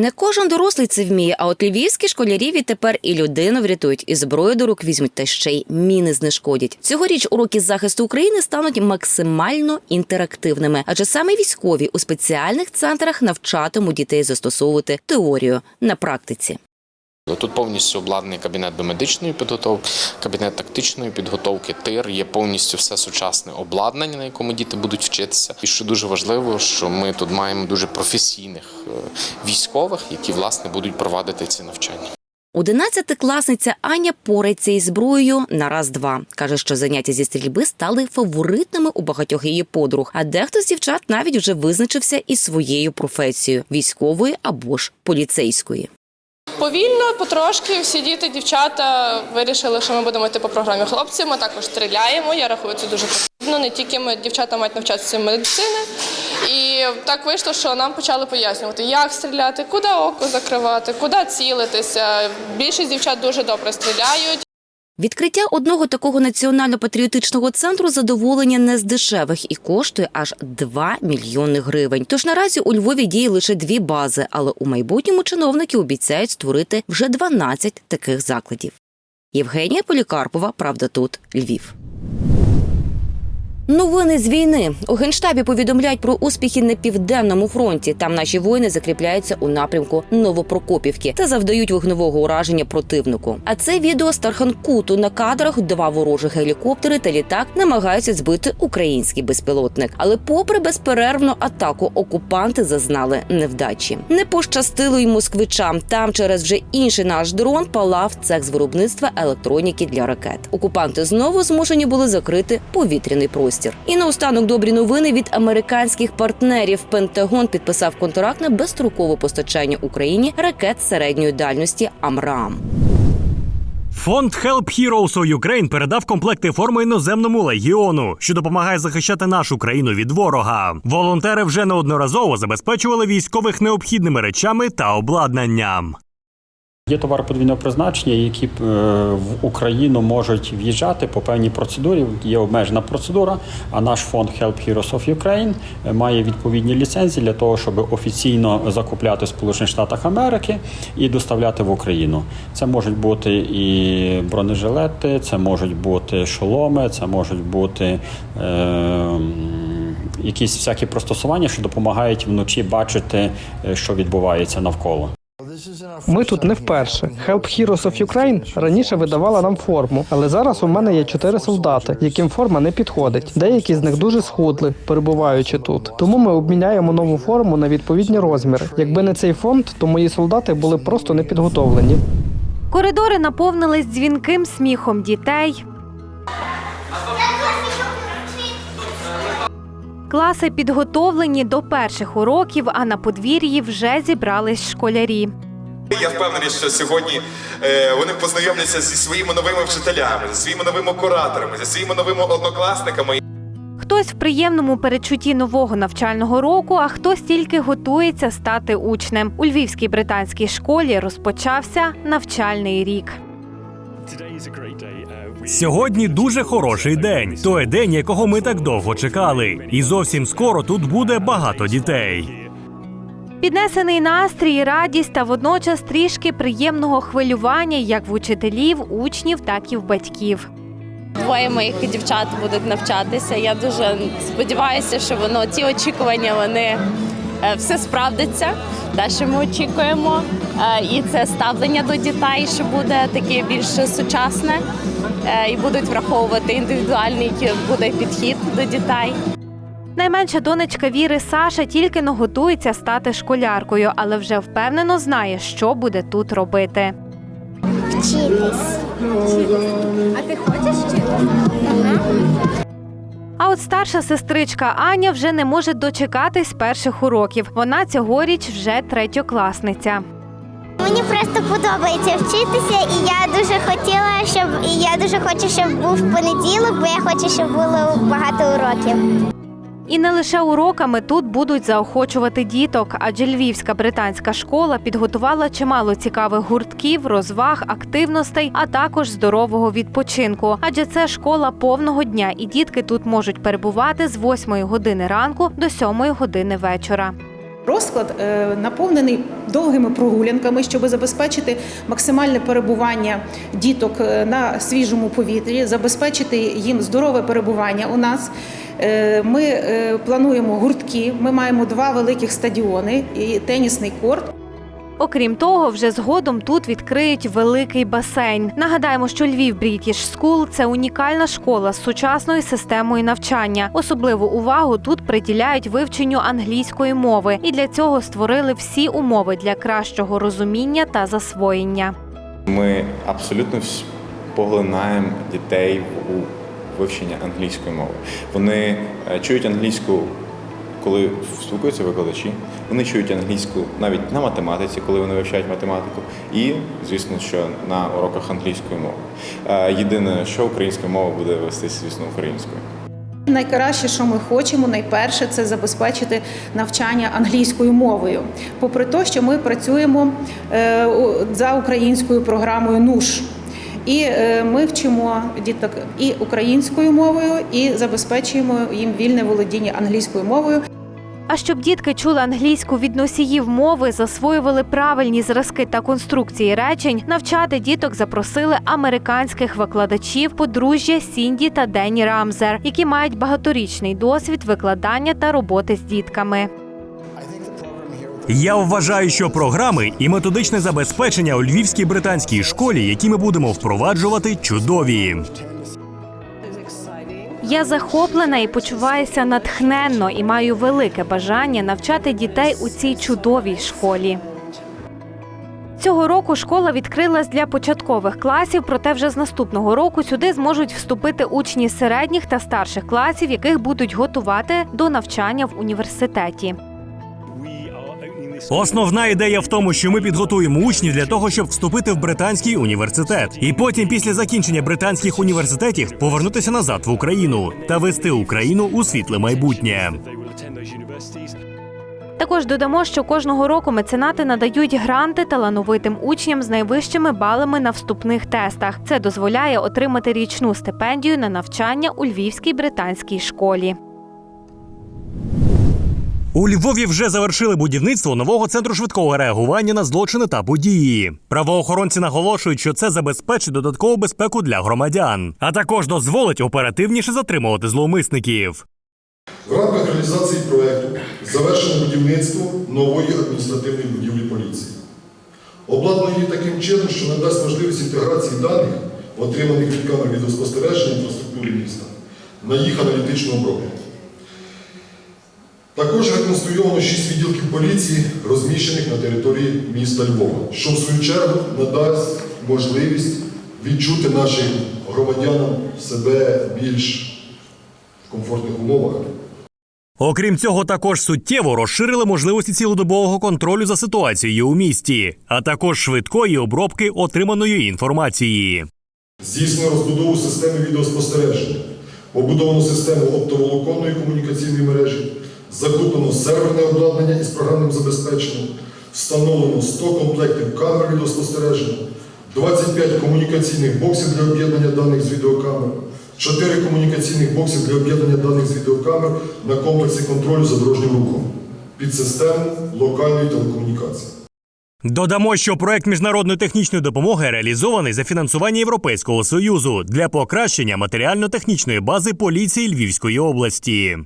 Не кожен дорослий це вміє, а от львівські школярі відтепер і людину врятують, і зброю до рук візьмуть, та ще й міни знешкодять. Цьогоріч уроки захисту України стануть максимально інтерактивними, адже саме військові у спеціальних центрах навчатимуть дітей застосовувати теорію на практиці. Тут повністю обладнаний кабінет до медичної підготовки, кабінет тактичної підготовки, тир. Є повністю все сучасне обладнання, на якому діти будуть вчитися. І що дуже важливо, що ми тут маємо дуже професійних е, військових, які власне будуть провадити ці навчання. Одинадцятикласниця Аня порається із зброєю на раз-два. Каже, що заняття зі стрільби стали фаворитними у багатьох її подруг. А дехто з дівчат навіть вже визначився із своєю професією військової або ж поліцейської. Повільно, потрошки, всі діти, дівчата вирішили, що ми будемо йти по програмі хлопців. Ми також стріляємо. Я рахую, це дуже потрібно. Не тільки ми дівчата мають навчатися медицини. І так вийшло, що нам почали пояснювати, як стріляти, куди око закривати, куди цілитися. Більшість дівчат дуже добре стріляють. Відкриття одного такого національно-патріотичного центру задоволення не з дешевих і коштує аж 2 мільйони гривень. Тож наразі у Львові діє лише дві бази, але у майбутньому чиновники обіцяють створити вже 12 таких закладів. Євгенія Полікарпова, правда, тут Львів. Новини з війни у генштабі повідомляють про успіхи на південному фронті. Там наші воїни закріпляються у напрямку Новопрокопівки та завдають вогневого ураження противнику. А це відео з Тарханкуту на кадрах два ворожі гелікоптери та літак намагаються збити український безпілотник. Але, попри безперервну атаку, окупанти зазнали невдачі. Не пощастило й москвичам. Там через вже інший наш дрон палав цех з виробництва електроніки для ракет. Окупанти знову змушені були закрити повітряний простір. І наостанок добрі новини від американських партнерів. Пентагон підписав контракт на безстрокове постачання Україні ракет середньої дальності Амрам. Фонд Help Heroes of Ukraine передав комплекти форми іноземному легіону, що допомагає захищати нашу країну від ворога. Волонтери вже неодноразово забезпечували військових необхідними речами та обладнанням. Є товари подвійного призначення, які е, в Україну можуть в'їжджати по певній процедурі. Є обмежена процедура. А наш фонд Help Heroes of Ukraine е, має відповідні ліцензії для того, щоб офіційно закупляти в Сполучених Штатах Америки і доставляти в Україну. Це можуть бути і бронежилети, це можуть бути шоломи, це можуть бути. Е, Якісь всякі пристосування, що допомагають вночі бачити, е, що відбувається навколо. Ми тут не вперше. Help Heroes of Ukraine раніше видавала нам форму, але зараз у мене є чотири солдати, яким форма не підходить. Деякі з них дуже схудли, перебуваючи тут. Тому ми обміняємо нову форму на відповідні розміри. Якби не цей фонд, то мої солдати були просто не підготовлені. Коридори наповнились дзвінким сміхом дітей. Класи підготовлені до перших уроків, а на подвір'ї вже зібрались школярі. Я впевнений, що сьогодні е, вони познайомляться зі своїми новими вчителями, зі своїми новими кураторами, зі своїми новими однокласниками. Хтось в приємному передчутті нового навчального року, а хтось тільки готується стати учнем. У львівській британській школі розпочався навчальний рік. Сьогодні дуже хороший день. Той день, якого ми так довго чекали. І зовсім скоро тут буде багато дітей. Піднесений настрій, радість та водночас трішки приємного хвилювання як в учителів, учнів, так і в батьків. Двоє моїх дівчат будуть навчатися. Я дуже сподіваюся, що воно ці очікування вони е, все справдиться. Те, що ми очікуємо, Е, і це ставлення до дітей, що буде таке більш сучасне, е, і будуть враховувати індивідуальний буде підхід до дітей. Найменша донечка Віри Саша тільки но готується стати школяркою, але вже впевнено знає, що буде тут робити. Вчитись. А ти хочеш вчитися? А от старша сестричка Аня вже не може дочекатись перших уроків. Вона цьогоріч вже третьокласниця. Мені просто подобається вчитися, і я дуже хотіла, щоб і я дуже хочу, щоб був понеділок, бо я хочу, щоб було багато уроків. І не лише уроками тут будуть заохочувати діток, адже львівська британська школа підготувала чимало цікавих гуртків, розваг, активностей, а також здорового відпочинку. Адже це школа повного дня, і дітки тут можуть перебувати з 8 години ранку до 7 години вечора. Розклад е, наповнений довгими прогулянками, щоб забезпечити максимальне перебування діток е, на свіжому повітрі, забезпечити їм здорове перебування у нас. Е, Ми плануємо гуртки. Ми маємо два великих стадіони і тенісний корт. Окрім того, вже згодом тут відкриють великий басейн. Нагадаємо, що Львів British School – це унікальна школа з сучасною системою навчання. Особливу увагу тут приділяють вивченню англійської мови, і для цього створили всі умови для кращого розуміння та засвоєння. Ми абсолютно поглинаємо дітей у вивчення англійської мови. Вони е, чують англійську, коли спілкуються викладачі. Вони чують англійську навіть на математиці, коли вони вивчають математику, і звісно, що на уроках англійської мови. Е, Єдине, що українська мова буде вестися, звісно, українською. Найкраще, що ми хочемо, найперше, це забезпечити навчання англійською мовою. Попри те, що ми працюємо е, за українською програмою НУШ. І е, ми вчимо діток і українською мовою, і забезпечуємо їм вільне володіння англійською мовою. А щоб дітки чули англійську від носіїв мови, засвоювали правильні зразки та конструкції речень, навчати діток запросили американських викладачів подружжя Сінді та Денні Рамзер, які мають багаторічний досвід викладання та роботи з дітками. Я вважаю, що програми і методичне забезпечення у львівській британській школі, які ми будемо впроваджувати, чудові. Я захоплена і почуваюся натхненно і маю велике бажання навчати дітей у цій чудовій школі. Цього року школа відкрилась для початкових класів, проте вже з наступного року сюди зможуть вступити учні середніх та старших класів, яких будуть готувати до навчання в університеті. Основна ідея в тому, що ми підготуємо учнів для того, щоб вступити в британський університет, і потім, після закінчення британських університетів, повернутися назад в Україну та вести Україну у світле майбутнє. Також додамо, що кожного року меценати надають гранти талановитим учням з найвищими балами на вступних тестах. Це дозволяє отримати річну стипендію на навчання у Львівській британській школі. У Львові вже завершили будівництво нового центру швидкого реагування на злочини та події. Правоохоронці наголошують, що це забезпечить додаткову безпеку для громадян, а також дозволить оперативніше затримувати зловмисників. В рамках реалізації проєкту завершено будівництво нової адміністративної будівлі поліції. Обладнано її таким чином, що надасть можливість інтеграції даних, отриманих від камер відеоспостереження інфраструктури міста, на їх аналітичну обробку. Також реконструйовано шість відділків поліції, розміщених на території міста Львова, що в свою чергу надасть можливість відчути нашим громадянам себе більш в комфортних умовах. Окрім цього, також суттєво розширили можливості цілодобового контролю за ситуацією у місті, а також швидкої обробки отриманої інформації. Здійснено розбудову системи відеоспостереження, побудовано систему оптоволоконної комунікаційної мережі, закуплено серверне обладнання із програмним забезпеченням, встановлено 100 комплектів камер відеоспостереження, 25 комунікаційних боксів для об'єднання даних з відеокамер, 4 комунікаційних боксів для об'єднання даних з відеокамер на комплексі контролю за дорожнім рухом під систему локальної телекомунікації. Додамо, що проект міжнародної технічної допомоги реалізований за фінансування Європейського союзу для покращення матеріально-технічної бази поліції Львівської області.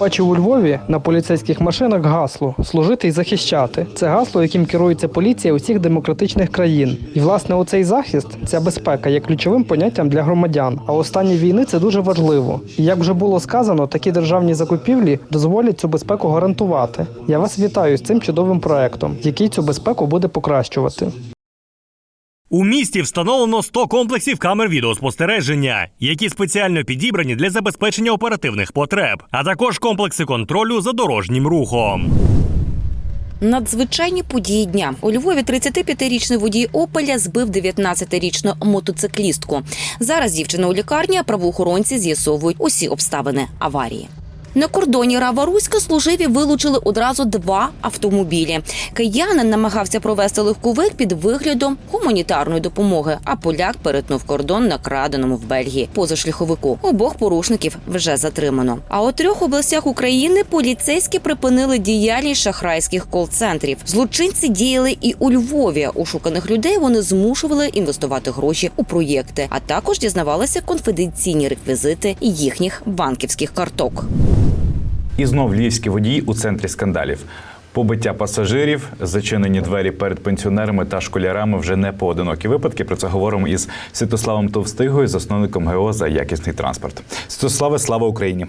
Бачив у Львові на поліцейських машинах гасло служити і захищати. Це гасло, яким керується поліція усіх демократичних країн. І власне оцей захист, ця безпека є ключовим поняттям для громадян. А у стані війни це дуже важливо. І як вже було сказано, такі державні закупівлі дозволять цю безпеку гарантувати. Я вас вітаю з цим чудовим проектом, який цю безпеку буде покращувати. У місті встановлено 100 комплексів камер відеоспостереження, які спеціально підібрані для забезпечення оперативних потреб, а також комплекси контролю за дорожнім рухом. Надзвичайні події дня у Львові 35-річний водій Опеля збив 19-річну мотоциклістку. Зараз дівчина у лікарні, а правоохоронці з'ясовують усі обставини аварії. На кордоні Рава-Руська служиві вилучили одразу два автомобілі. Киянин намагався провести легковик під виглядом гуманітарної допомоги, а поляк перетнув кордон на краденому в Бельгії позашляховику. Обох порушників вже затримано. А у трьох областях України поліцейські припинили діяльність шахрайських кол-центрів. Злочинці діяли і у Львові. Ушуканих людей вони змушували інвестувати гроші у проєкти, а також дізнавалися конфіденційні реквізити їхніх банківських карток. І знов львівські водії у центрі скандалів. Побиття пасажирів, зачинені двері перед пенсіонерами та школярами вже не поодинокі випадки. Про це говоримо із Святославом Товстигою, засновником ГО за якісний транспорт. Святославе, слава Україні!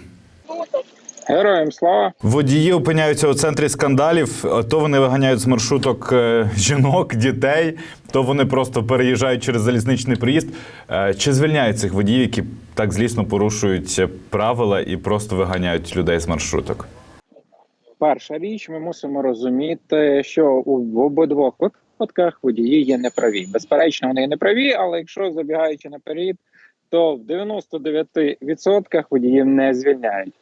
Героям слава! Водії опиняються у центрі скандалів. То вони виганяють з маршруток е, жінок, дітей, то вони просто переїжджають через залізничний приїзд. Е, Чи звільняють цих водіїв, які так злісно порушують правила і просто виганяють людей з маршруток? Перша річ, ми мусимо розуміти, що у в обидвох випадках водії є неправі. Безперечно, вони є неправі, але якщо забігаючи наперед, то в 99% водіїв не звільняють.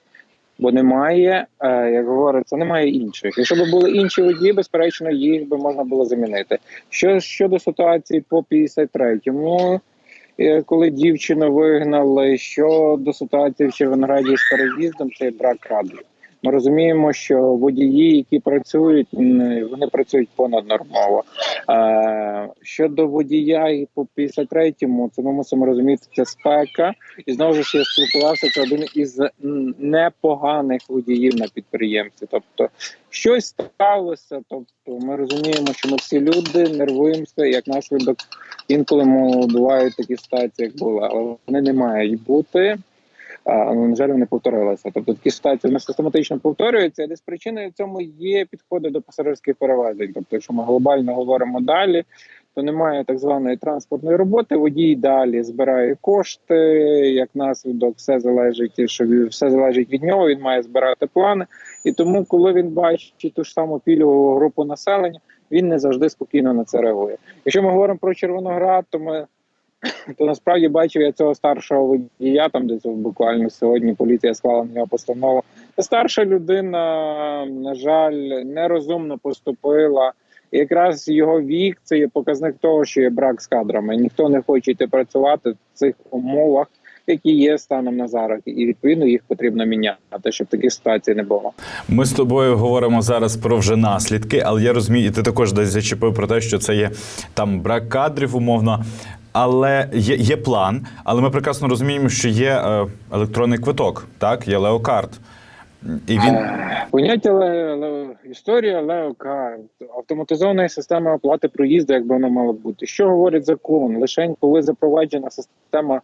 Бо немає, е, як говориться, немає інших. Якщо б були інші водії, безперечно, їх би можна було замінити. Що щодо ситуації по 53-му, е, коли дівчину вигнали, щодо ситуації в Червонограді з переїздом, це брак кадрів. Ми розуміємо, що водії, які працюють, вони працюють понаднормово. Е, щодо водія і по 53-му, це ми мусимо розуміти, це спека. І знову ж я спілкувався, це один із непоганих водіїв на підприємстві. Тобто щось сталося. Тобто, ми розуміємо, що ми всі люди нервуємося, як наслідок інколи бувають такі ситуації, як були, але вони не мають бути. Але, на жаль, вони повторилися. Тобто такі ситуації вони систематично повторюються. і Десь причиною цьому є підходи до пасажирських перевезень. Тобто, якщо ми глобально говоримо далі, то немає так званої транспортної роботи. Водій далі збирає кошти. Як наслідок, все залежить, що все залежить від нього. Він має збирати плани. І тому, коли він бачить ту ж саму пільгову групу населення, він не завжди спокійно на це реагує. Якщо ми говоримо про Червоноград, то ми то насправді бачив я цього старшого водія, там десь буквально сьогодні поліція склала на нього постанову. Та Старша людина, на жаль, нерозумно поступила. І якраз його вік це є показник того, що є брак з кадрами. Ніхто не хоче йти працювати в цих умовах, які є станом на зараз, і відповідно їх потрібно міняти, щоб таких ситуацій не було. Ми з тобою говоримо зараз про вже наслідки, але я розумію, і ти також десь зачепив про те, що це є там брак кадрів, умовно. Але є, є план, але ми прекрасно розуміємо, що є е, електронний квиток, так, є леокарт. І він Поняття ле, ле, історія леокарт, автоматизована система оплати проїзду, як би воно мало бути. Що говорить закон? Лише коли запроваджена система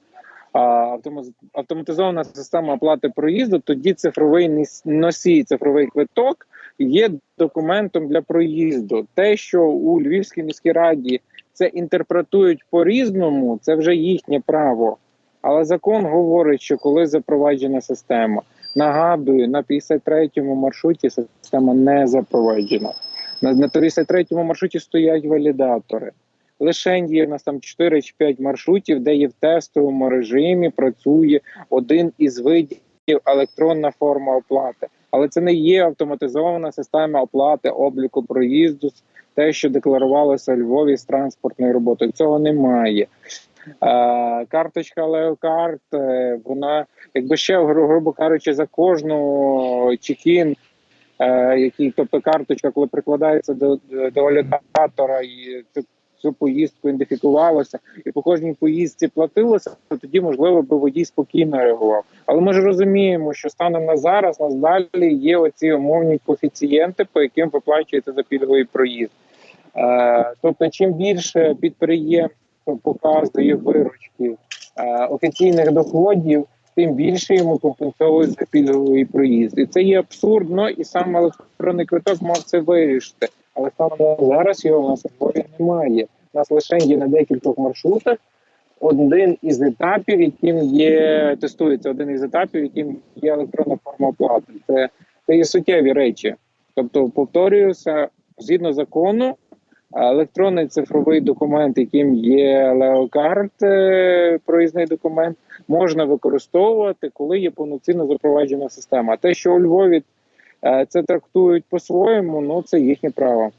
автоматизована система оплати проїзду, тоді цифровий носій, цифровий квиток є документом для проїзду. Те, що у Львівській міській раді це інтерпретують по-різному, це вже їхнє право. Але закон говорить, що коли запроваджена система, нагадую, на 53-му маршруті система не запроваджена. На, на 53-му маршруті стоять валідатори. Лише є в нас там 4 чи 5 маршрутів, де є в тестовому режимі, працює один із видів електронна форма оплати. Але це не є автоматизована система оплати обліку проїзду, те, що декларувалося Львові з транспортною роботою. Цього немає. Карточка Леокарт, е, вона якби ще гру- грубо кажучи, за кожну чекін, е, який, тобто карточка, коли прикладається до, до валідатора і цю, цю поїздку ідентифікувалося, і по кожній поїздці платилося, то тоді можливо би водій спокійно реагував. Але ми ж розуміємо, що станом на зараз нас далі є оці умовні коефіцієнти, по яким виплачуєте за пільговий проїзд. Е, тобто, чим більше підприємство показує виручки е, офіційних доходів, тим більше йому компенсовують за пільговий проїзд. І це є абсурдно, і сам електронний квиток мав це вирішити. Але на зараз його у нас у немає. У нас лише є на декількох маршрутах. Один із етапів, яким є тестується один із етапів, яким є електронна форма оплати. Це, це є суттєві речі. Тобто, повторююся, згідно закону, Електронний цифровий документ, яким є леокарт, е, проїзний документ, можна використовувати, коли є повноцінно запроваджена система. А те, що у Львові е, це трактують по-своєму, ну це їхнє право.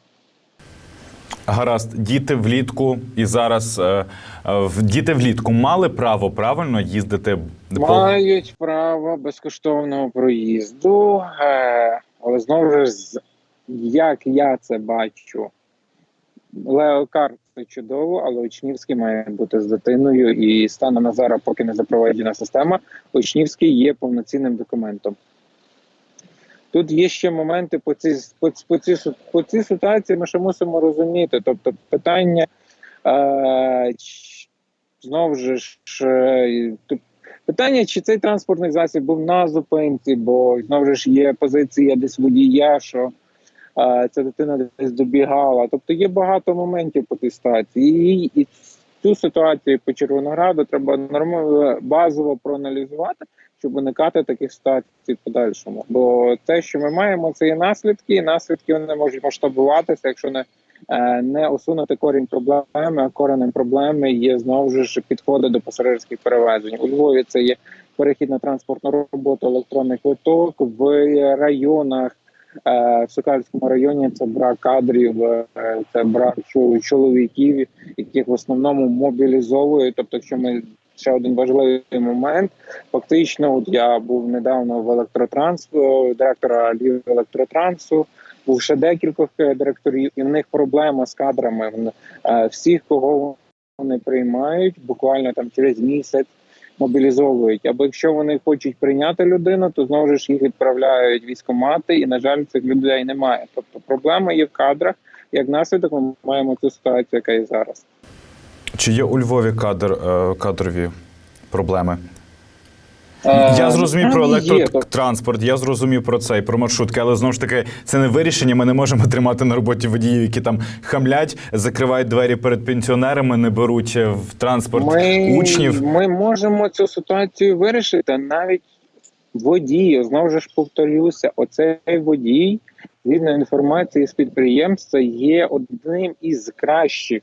Гаразд, діти влітку і зараз е, е, діти влітку мали право правильно їздити Мають право безкоштовного проїзду, е, але знову ж, як я це бачу, Леокарт це чудово, але Учнівський має бути з дитиною, і станом на зараз, поки не запроваджена система, Учнівський є повноцінним документом. Тут є ще моменти по цій, по, по, цій, по цій ситуації, ми ще мусимо розуміти. Тобто, питання е, знову ж е, питання, чи цей транспортний засіб був на зупинці, бо знову ж є позиція десь водія, що ця дитина десь добігала. Тобто є багато моментів ситуації. І, і цю ситуацію по Червонограду треба нормально базово проаналізувати, щоб уникати таких ситуацій в подальшому. Бо те, що ми маємо, це є наслідки, і наслідки вони можуть масштабуватися, якщо не, е, не усунути корінь проблеми. А коренем проблеми є знову ж підходи до пасажирських перевезень. У Львові це є перехід на транспортну роботу, електронний квиток в районах. Е, В Сокальському районі це брак кадрів, е, це брак чо- чоловіків, яких в основному мобілізовують. Тобто, якщо ми ще один важливий момент, фактично, от я був недавно в електротранс, е, директора Львів електротрансу. Був ще декількох е, директорів, і в них проблема з кадрами. Всіх, кого вони приймають, буквально там через місяць мобілізовують. Або якщо вони хочуть прийняти людину, то знову ж їх відправляють військомати, і на жаль, цих людей немає. Тобто проблема є в кадрах. Як наслідок, ми маємо цю ситуацію, яка є зараз. чи є у Львові кадр е, кадрові проблеми? Е, Я зрозумів про електротранспорт, я зрозумів про це і про маршрутки, але знову ж таки це не вирішення. Ми не можемо тримати на роботі водіїв, які там хамлять, закривають двері перед пенсіонерами, не беруть е, в транспорт учнів. Ми можемо цю ситуацію вирішити навіть водій. Знову ж повторюся, оцей водій, згідно інформації з підприємства, є одним із кращих.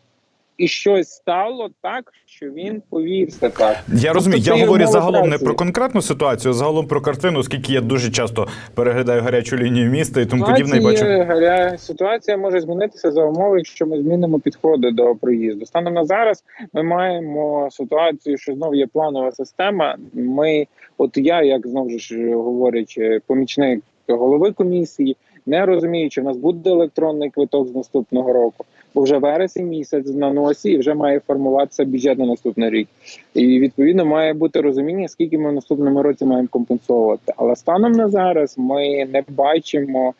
І щось стало так, що він повівся так. Я розумію, Тобто я говорю загалом не про конкретну ситуацію, а загалом про картину, оскільки я дуже часто переглядаю гарячу лінію міста і тому подібне. І бачу. Ситуація, гаря- ситуація може змінитися за умови, якщо ми змінимо підходи до проїзду. Станом на зараз ми маємо ситуацію, що знову є планова система. Ми, от я, як знову ж говорячи, помічник голови комісії, не розумію, чи в нас буде електронний квиток з наступного року. Бо вже вересень місяць на носі і вже має формуватися бюджет на наступний рік. І відповідно має бути розуміння, скільки ми в наступному році маємо компенсувати. Але станом на зараз ми не бачимо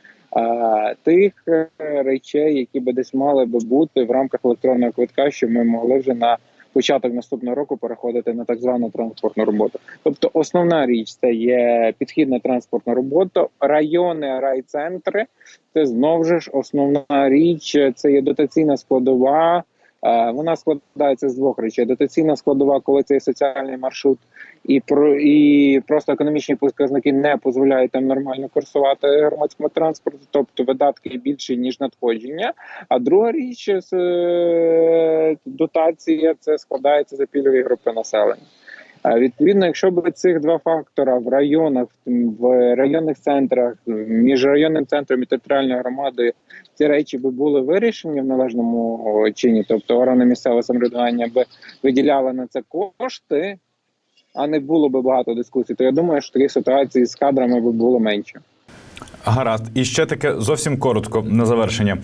тих е, речей, які би десь мали би бути в рамках електронного квитка, щоб ми могли вже на початок наступного року переходити на так звану транспортну роботу. Тобто, основна річ це є підхідна транспортна робота, райони, райцентри. Це знову ж основна річ. Це є дотаційна складова. Е, Вона складається з двох речей: дотаційна складова, коли цей соціальний маршрут, і про і просто економічні показники не дозволяють там нормально курсувати громадському транспорту, тобто видатки більші ніж надходження. А друга річ е, дотація це складається за пільгові групи населення. Відповідно, якщо б цих два фактора в районах, в районних центрах, між районним центром і територіальною громадою, ці речі би були вирішені в належному чині, тобто органи місцевого самоврядування би виділяли на це кошти, а не було би багато дискусій, то я думаю, що таких ситуацій з кадрами би було менше. Гаразд, і ще таке зовсім коротко на завершення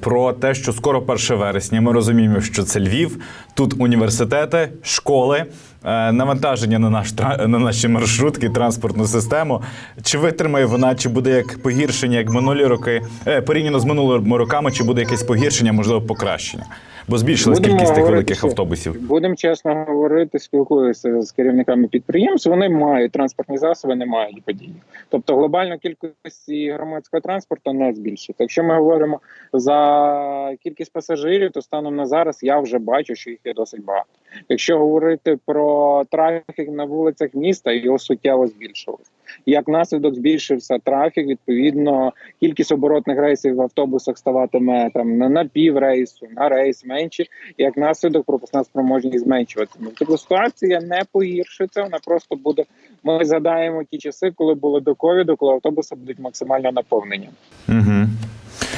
про те, що скоро 1 вересня. Ми розуміємо, що це Львів, тут університети, школи, навантаження на наш на наші маршрутки, транспортну систему. Чи витримає вона, чи буде як погіршення, як минулі роки, е, порівняно з минулими роками, чи буде якесь погіршення, можливо, покращення? Бо збільшилась Будемо кількість тих великих що- автобусів. Будемо чесно говорити, спілкуюся з керівниками підприємств. Вони мають транспортні засоби, не мають водіїв. Тобто глобально кількості громадського транспорту не збільшиться. Якщо ми говоримо за кількість пасажирів, то станом на зараз я вже бачу, що їх є досить багато. Якщо говорити про трафік на вулицях міста, його суттєво збільшилось. Як наслідок збільшився трафік, відповідно, кількість оборотних рейсів в автобусах ставатиме там на, пів рейсу, на рейс менше. Як наслідок пропускна спроможність зменшуватиме. Тобто ситуація не погіршиться, вона просто буде. Ми згадаємо ті часи, коли було до ковіду, коли автобуси будуть максимально наповнені. Угу.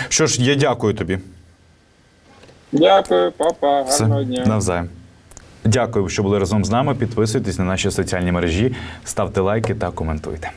Що ж, я дякую тобі. Дякую, папа, Все, гарного дня. навзаєм. Дякую, що були разом з нами. Підписуйтесь на наші соціальні мережі, ставте лайки та коментуйте.